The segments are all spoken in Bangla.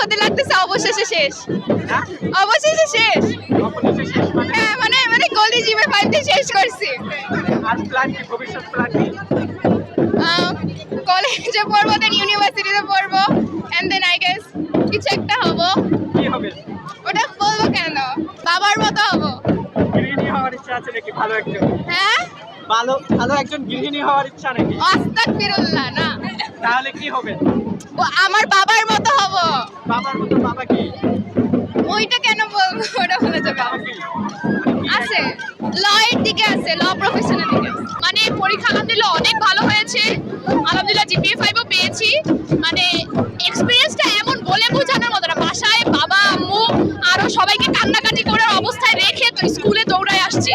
অনুভূতি লাগতেছে অবশেষে শেষ। হ্যাঁ? অবশেষে শেষ। মানে? হ্যাঁ মানে মানে গলি জিমে ফাইভতে শেষ করছি। কলেজে পড়ব দেন ইউনিভার্সিটিতে পড়ব এন্ড দেন আই গেস কিছু একটা হব। কি হবে? ওটা বলব কেন? বাবার মতো হব। গৃহিণী হওয়ার ইচ্ছা আছে নাকি ভালো একজন? হ্যাঁ? ভালো ভালো একজন গৃহিণী হওয়ার ইচ্ছা নাকি? অস্তাক ফিরুল্লাহ না। তাহলে কি হবে? ও আমার বাবার মতো হব। বাবার মতো বাবা কি? ওইটা কেন বলব ওটা বলে যাবে? আছে। ল এর দিকে আছে ল প্রফেশনের দিকে। মানে পরীক্ষা আলহামদুলিল্লাহ অনেক ভালো হয়েছে। আলহামদুলিল্লাহ জিপিএ ফাইভও পেয়েছি। মানে এক্সপিরিয়েন্সটা এমন বলে বোঝানোর মতো না। বাসায় বাবা আম্মু আরও সবাইকে কান্নাকাটি করার অবস্থায় রেখে তো স্কুলে দৌড়ায় আসছি।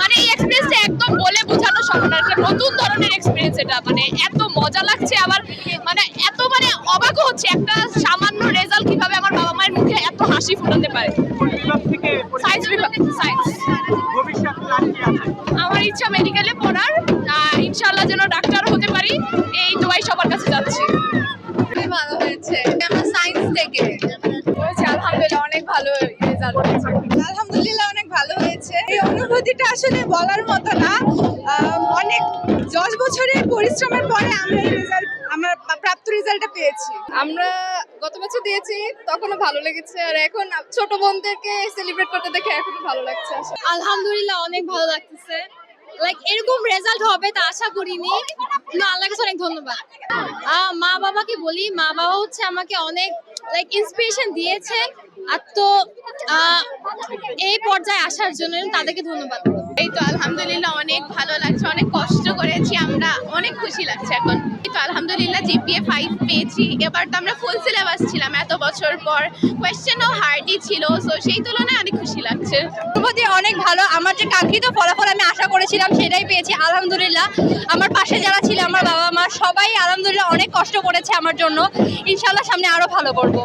মানে এই এক্সপিরিয়েন্সটা একদম বলে বোঝানো সম্ভব না। নতুন ধরনের এক্সপিরিয়েন্স এটা। মানে এত মজা লাগছে আবার মানে এত মানে অবাক হচ্ছে একটা সামান্য রেজাল্ট কীভাবে আমার বাবা মায়ের মুখে এত হাসি ফোটাতে পারে। সায়েন্স বিভাগ সায়েন্স আমার ইচ্ছা মেডিকেলে পড়ার আহ, ইনশাআল্লাহ যেন ডাক্তার হতে পারি এই দোয়াই সবার কাছে যাচ্ছি। খুবই ভালো হয়েছে। আমরা সায়েন্স থেকে। হয়েছে আলহামদুলিল্লাহ অনেক ভালো রেজাল্ট আলহামদুলিল্লাহ ভালো হয়েছে এই অনুভূতিটা আসলে বলার মতো না। আহ, অনেক দশ বছরের পরিশ্রমের পরে আমরা এই রেজাল্ট আমরা প্রাপ্ত রেজাল্টটা পেয়েছি। আমরা গত বছর দিয়েছি তখনও ভালো লেগেছে। আর এখন ছোট বোনদেরকে সেলিব্রেট করতে দেখে এখনও ভালো লাগছে আলহামদুলিল্লাহ অনেক ভালো লাগতেছে। লাইক এরকম রেজাল্ট হবে তা আশা করিনি। না আল্লাহ কাছে অনেক ধন্যবাদ। আহ, মা বাবাকে বলি মা বাবা হচ্ছে আমাকে অনেক লাইক ইন্সপিরেশন দিয়েছে। আর তো এই পর্যায়ে আসার জন্য তাদেরকে ধন্যবাদ এই তো আলহামদুলিল্লাহ অনেক ভালো লাগছে, অনেক কষ্ট করেছি আমরা, অনেক খুশি লাগছে এখন। এই তো আলহামদুলিল্লাহ জিপিএ ফাইভ পেয়েছি, এবার তো আমরা ফুল সিলেবাস ছিলাম, এত বছর পর কোয়েশ্চেনও হার্ডই ছিল সো সেই তুলনায় অনেক খুশি লাগছে। অনেক ভালো। আমার যে কাঙ্ক্ষিত ফলাফল আমি আশা করেছিলাম, সেটাই পেয়েছি, আলহামদুলিল্লাহ। আমার পাশে যারা ছিল, আমার বাবা মা সবাই আলহামদুলিল্লাহ অনেক কষ্ট করেছে আমার জন্য। ইনশাল্লাহ সামনে আরও ভালো করব।